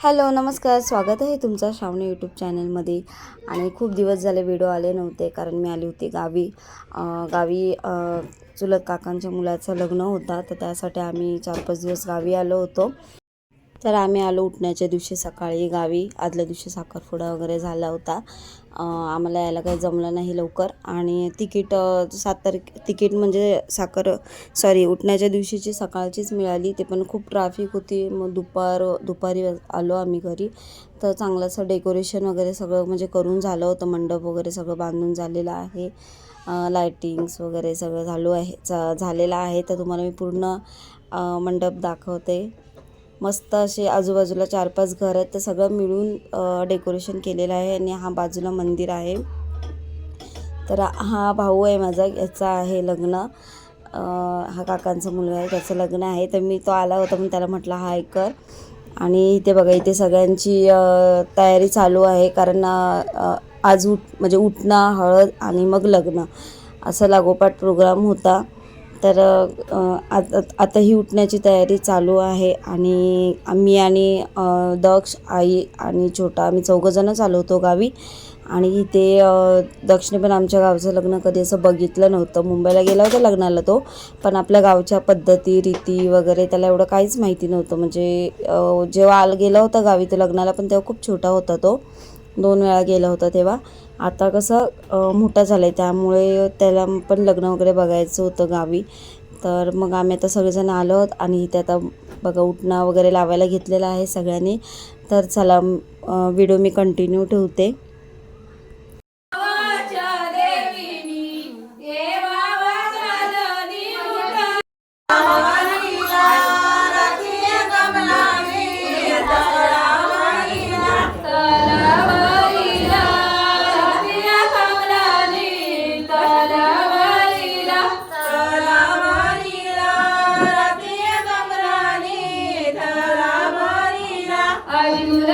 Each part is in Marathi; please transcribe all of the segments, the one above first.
हॅलो नमस्कार. स्वागत आहे तुमचा श्रावणी यूट्यूब चॅनलमध्ये आणि खूप दिवस झाले व्हिडिओ आले नव्हते कारण मी आली होती गावी. गावी चुलत काकांच्या मुलाचं लग्न होता तर त्यासाठी आम्ही चार पाच दिवस गावी आलो होतो. तर आम्ही आलो उठण्याच्या दिवशी सकाळी गावी. आदल्या दिवशी साखरपुडा वगैरे झाला होता. आम्हाला यायला काही जमलं नाही लवकर. आणि तिकीट सात तारीख तिकीट म्हणजे साखर सॉरी उठण्याच्या दिवशीची सकाळचीच मिळाली. ते पण खूप ट्रॅफिक होती. मग दुपार दुपारी आलो आम्ही घरी. तर चांगलं असं डेकोरेशन वगैरे सगळं म्हणजे करून झालं होतं. मंडप वगैरे सगळं बांधून झालेलं आहे. लायटिंग्स वगैरे सगळं झालो आहे झालेलं आहे. तर तुम्हाला मी पूर्ण मंडप दाखवते. मस्त असे आजूबाजूला चार पाच घर आहेत. तर सगळं मिळून डेकोरेशन केलेलं आहे आणि हा बाजूला मंदिर आहे. तर हा भाऊ आहे माझा याचा आहे लग्न. हा काकांचा मुलगा आहे त्याचं लग्न आहे. तर मी तो आला होता म्हणून त्याला म्हटलं हा कर. आणि इथे बघा इथे सगळ्यांची तयारी चालू आहे. कारण आज उठ म्हणजे उठणं हळद आणि मग लग्न. असा लागोपाठ प्रोग्राम होता. तर आता आता ही उठण्याची तयारी चालू आहे आणि आम्ही आणि दक्ष आई आणि छोटा आम्ही चौघंजणं चालवतो होतो गावी. आणि इथे दक्षिणे पण आमच्या गावचं लग्न कधी असं बघितलं नव्हतं. मुंबईला गेला होता लग्नाला तो. पण आपल्या गावच्या पद्धती रीती वगैरे त्याला एवढं काहीच माहिती नव्हतं. म्हणजे जेव्हा आल गेला होता गावी तो लग्नाला पण तेव्हा खूप छोटा होता तो. दोन वेळा गेलं होतं तेव्हा. आता कसं मोठा झाला आहे त्यामुळे त्याला पण लग्न वगैरे बघायचं होतं गावी. तर मग आम्ही आता सगळेजण आलो आहोत आणि इथे आता बघा उठणं वगैरे लावायला घेतलेलं आहे सगळ्यांनी. तर चला व्हिडिओ मी कंटिन्यू ठेवते. आधी मुलं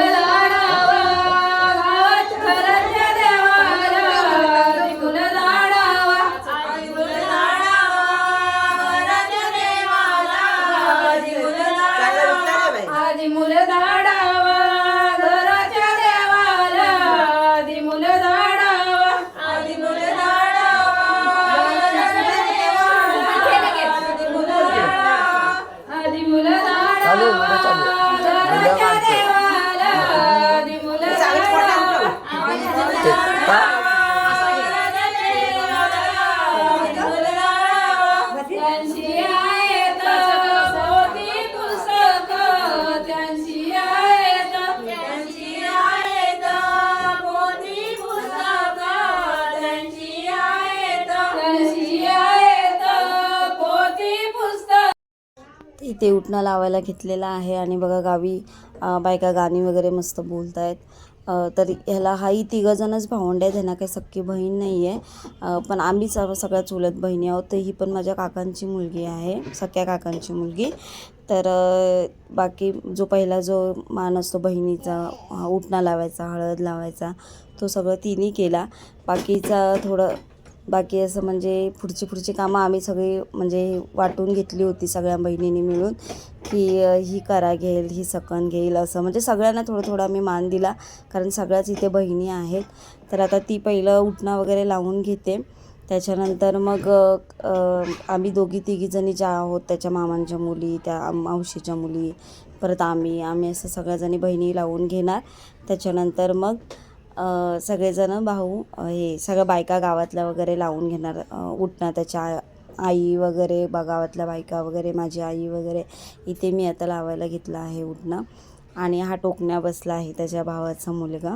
इथे उठणं लावायला घेतलेला आहे. आणि बघा गावी बायका गाणी वगैरे मस्त बोलत आहेत तर ह्याला हाही तिघंजणच भावंड आहेत. ह्यांना काही सख्खी बहीण नाही आहे पण आम्ही सर्व सगळ्या चुलत बहिणी आहोत. तर ही पण माझ्या काकांची मुलगी आहे. सख्या काकांची मुलगी. तर बाकी जो पहिला जो मान असतो बहिणीचा उठणा लावायचा हळद लावायचा तो सगळं तिने केला. बाकीचा थोडं बाकी असं म्हणजे पुढची पुढची कामं आम्ही सगळी म्हणजे वाटून घेतली होती सगळ्या बहिणींनी मिळून की ही करा घेईल ही सकन घेईल असं. म्हणजे सगळ्यांना थोडं थोडं आम्ही मान दिला कारण सगळ्याच इथे बहिणी आहेत. तर आता ती पहिलं उठणं वगैरे लावून घेते. त्याच्यानंतर मग आम्ही दोघी तिघीजणी ज्या आहोत त्याच्या मामांच्या मुली त्या मावशीच्या मुली परत आम्ही आम्ही असं सगळ्याजणी बहिणी लावून घेणार. त्याच्यानंतर मग सगळेजण भाऊ हे सगळ्या बायका गावातल्या वगैरे लावून घेणार उठणार. उठणं त्याच्या आई वगैरे बा गावातल्या बायका वगैरे माझी आई वगैरे इथे मी आता लावायला घेतलं आहे उठणं. आणि हा टोकण्या बसला आहे त्याच्या भावाचा मुलगा.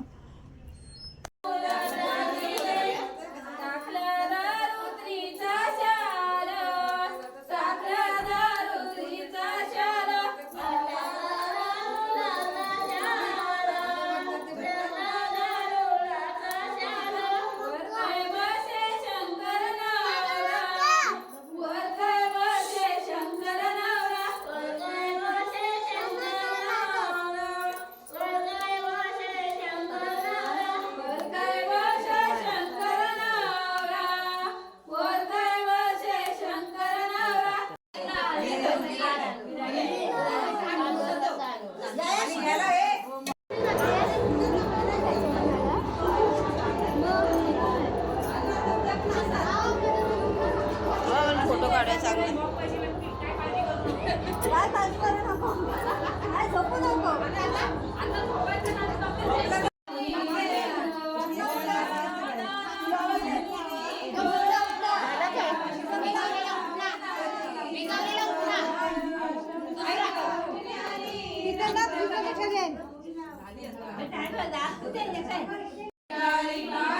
Thank you.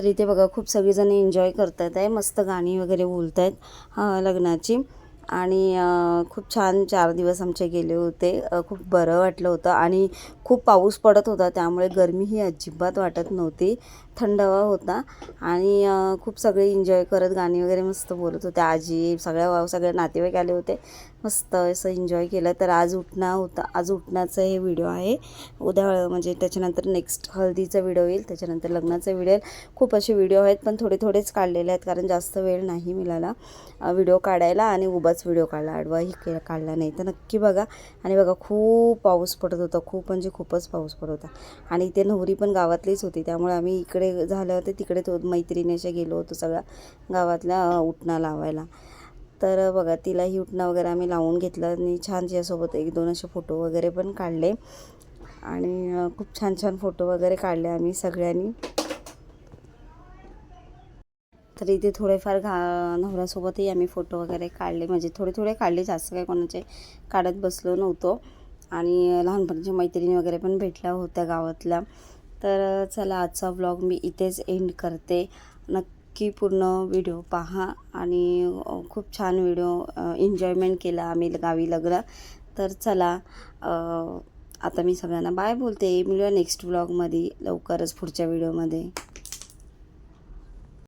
तर इथे बघा खूप सगळीजण एन्जॉय करतात आहे. मस्त गाणी वगैरे बोलत आहेत लग्नाची. आणि खूप छान चार दिवस आमचे गेले होते. खूप बरं वाटलं होतं. आणि खूप पाऊस पडत होता त्यामुळे गरमी ही अजिबात वाटत नव्हती. थंडावा होता. आणि खूप सगळे एन्जॉय करत गाणी वगैरे मस्त बोलत होते. आजी सगळ्या सगळे नातेवाईक आले होते. मस्त असं एन्जॉय केलं. तर आज उठणं होता. आज उठण्याचं हे व्हिडिओ आहे. उद्या म्हणजे त्याच्यानंतर नेक्स्ट हळदीचा व्हिडिओ येईल. त्याच्यानंतर लग्नाचा व्हिडिओ येईल. खूप असे व्हिडिओ आहेत पण थोडे थोडेच काढलेले आहेत. कारण जास्त वेळ नाही मिळाला. व्हिडिओ काढायला आणि उभाच व्हिडिओ काढला आडवाही के काढला नाही. तर नक्की बघा. आणि बघा खूप पाऊस पडत होता. खूप म्हणजे खूपच पाऊस पडत होता. आणि इथे नवरी पण गावातलीच होती. त्यामुळे आम्ही इकडे झालं होते तिकडे तो मैत्रिणी गेलो होतो सगळा गावातल्या उठणा लावायला. तर बघा तिलाही उठणं वगैरे आम्ही लावून घेतलं आणि छान तिच्यासोबत एक दोन असे फोटो वगैरे पण काढले. आणि खूप छान छान फोटो वगैरे काढले आम्ही सगळ्यांनी. तर इथे थोडेफार घा नवऱ्यासोबतही आम्ही फोटो वगैरे काढले. म्हणजे थोडे थोडे काढले जास्त काही कोणाचे काढत बसलो नव्हतो. आणि लहानपणीच्या मैत्रिणी वगैरे पण भेटल्या होत्या गावातल्या. तर चला आजचा व्लॉग मी इथेच एंड करते. नक्की पूर्ण व्हिडिओ पहा आणि खूप छान व्हिडिओ एन्जॉयमेंट केला आम्ही गावी लग्न. तर चला आता मी सगळ्यांना बाय बोलते. मिळूया नेक्स्ट व्लॉगमध्ये लवकरच पुढच्या व्हिडिओमध्ये